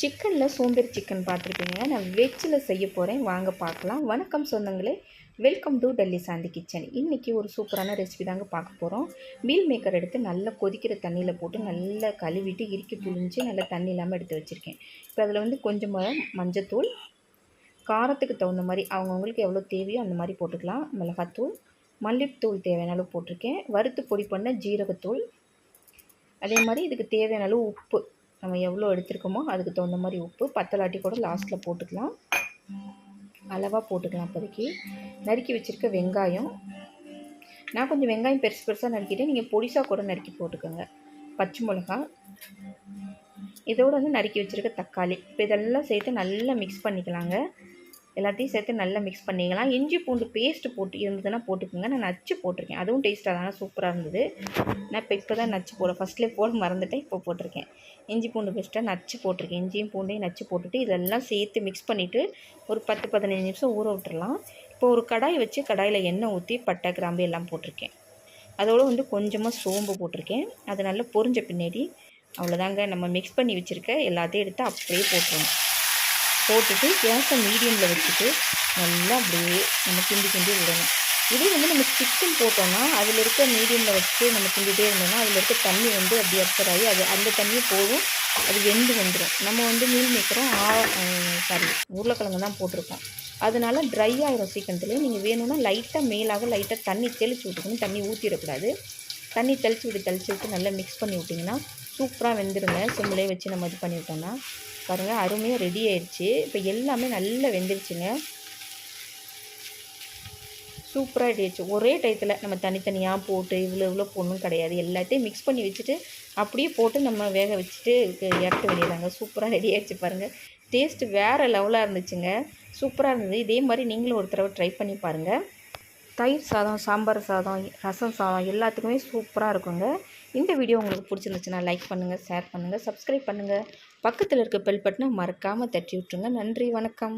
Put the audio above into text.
சிக்கனில் சோம்பேறி சிக்கன் பார்த்துருப்பீங்க நான் வெஜ்ஜில் செய்ய போகிறேன் வாங்க பார்க்கலாம். வணக்கம் சொந்தங்களே. Welcome to Delhi Shanthi kitchen இன்றைக்கி ஒரு சூப்பரான ரெசிபி தாங்க பார்க்க போகிறோம் மீல் மேக்கர் எடுத்து நல்லா கொதிக்கிற தண்ணியில் போட்டு நல்லா கழுவிட்டு இறுக்கி புழிஞ்சு நல்லா தண்ணி இல்லாமல் எடுத்து வச்சுருக்கேன். இப்போ அதில் வந்து கொஞ்சமாக மஞ்சத்தூள் காரத்துக்கு தகுந்த மாதிரி அவங்கவுங்களுக்கு எவ்வளோ தேவையோ அந்த மாதிரி போட்டுக்கலாம். மிளகாத்தூள் மல்லித்தூள் தேவையான அளவு போட்டிருக்கேன். வறுத்து பொடி பண்ண ஜீரகத்தூள். அதே மாதிரி இதுக்கு தேவையான அளவு உப்பு. நம்ம எவ்வளோ எடுத்துருக்கோமோ அதுக்கு தகுந்த மாதிரி உப்பு பத்தலாட்டி கூட லாஸ்ட்டில் போட்டுக்கலாம். அளவாக போட்டுக்கலாம் இப்போதைக்கு. நறுக்கி வச்சுருக்க வெங்காயம். நான் கொஞ்சம் வெங்காயம் பெருசு பெருசாக நறுக்கிட்டேன். நீங்கள் பொடிசாக கூட நறுக்கி போட்டுக்கோங்க. பச்சை மிளகா இதோடு வந்து நறுக்கி வச்சுருக்க தக்காளி. இப்போ இதெல்லாம் சேர்த்து நல்லா மிக்ஸ் பண்ணிக்கலாங்க. எல்லாத்தையும் சேர்த்து நல்லா மிக்ஸ் பண்ணிக்கலாம். இஞ்சி பூண்டு பேஸ்ட்டு போட்டு இருந்ததுன்னா போட்டுக்கோங்க. நான் நச்சு போட்டிருக்கேன். அதுவும் டேஸ்ட்டாக தானே. சூப்பராக இருந்தது. நான் இப்போ இப்போ தான் நச்சு போட ஃபஸ்ட்லேயே போட மறந்துட்டேன். இப்போ போட்டிருக்கேன். இஞ்சி பூண்டு பேஸ்ட்டாக நச்சு போட்டிருக்கேன். இஞ்சியும் பூண்டையும் நச்சு போட்டுட்டு இதெல்லாம் சேர்த்து மிக்ஸ் பண்ணிவிட்டு ஒரு பத்து பதினஞ்சு நிமிஷம் ஊற விட்டுறலாம். இப்போ ஒரு கடாய் வச்சு கடாயில் எண்ணெய் ஊற்றி பட்டை கிராம்பு எல்லாம் போட்டிருக்கேன். அதோடு வந்து கொஞ்சமாக சோம்பு போட்டிருக்கேன். அது நல்லா பொரிஞ்ச பின்னாடி அவ்வளோதாங்க நம்ம மிக்ஸ் பண்ணி வச்சுருக்க எல்லாத்தையும் எடுத்து அப்படியே போட்டுருவோம் போட்டுட்டு கேஸை மீடியமில் வச்சுட்டு நல்லா அப்படியே நம்ம கிண்டி கிண்டி விடணும். இதே வந்து நம்ம சிக்கன் போட்டோம்னா அதில் இருக்க மீடியமில் வச்சு நம்ம கிண்டிகிட்டே இருந்தோம்னா அதில் இருக்க தண்ணி வந்து அப்படி அப்சர் ஆகி அது அந்த தண்ணி போகும் அது வெந்து வந்துடும் நம்ம வந்து மீல் மேக்கரும் ஆ சாரி உருளைக்கிழங்கு தான் போட்டிருக்கோம். அதனால் ட்ரை ஆகிரும் சீக்கிரத்துலேயே. நீங்கள் வேணும்னா லைட்டாக மேலாக லைட்டாக தண்ணி தெளித்து விட்டுக்கணும். தண்ணி ஊற்றிடக்கூடாது தண்ணி தெளித்து விட்டு தெளித்து விட்டு நல்லா மிக்ஸ் பண்ணி விட்டிங்கன்னா சூப்பராக வெந்துடுங்க சிம்மிலே வச்சு நம்ம இது பண்ணிவிட்டோன்னா பாருங்கள் அருமையாக ரெடி ஆயிடுச்சு. இப்போ எல்லாமே நல்லா வெந்துருச்சுங்க. சூப்பராக ரெடி ஒரே டயத்தில் நம்ம தனித்தனியாக போட்டு இவ்வளோ இவ்வளோ பொண்ணும் கிடையாது. எல்லாத்தையும் மிக்ஸ் பண்ணி வச்சுட்டு அப்படியே போட்டு நம்ம வேக வச்சுட்டு இறக்க வேண்டியதாங்க சூப்பராக ரெடி ஆயிடுச்சு பாருங்கள் டேஸ்ட்டு வேறு லெவலாக இருந்துச்சுங்க. சூப்பராக இருந்தது. இதே மாதிரி நீங்களும் ஒரு தடவை ட்ரை பண்ணி பாருங்கள் தயிர் சாதம் சாம்பார் சாதம் ரசம் சாதம் எல்லாத்துக்குமே சூப்பராக இருக்குங்க. இந்த வீடியோ உங்களுக்கு பிடிச்சிருந்துச்சுன்னா லைக் பண்ணுங்கள் ஷேர் பண்ணுங்கள் சப்ஸ்கிரைப் பண்ணுங்கள் பக்கத்தில் இருக்க பெல் பட்டனை மறக்காமல் தட்டி விட்ருங்க நன்றி வணக்கம்.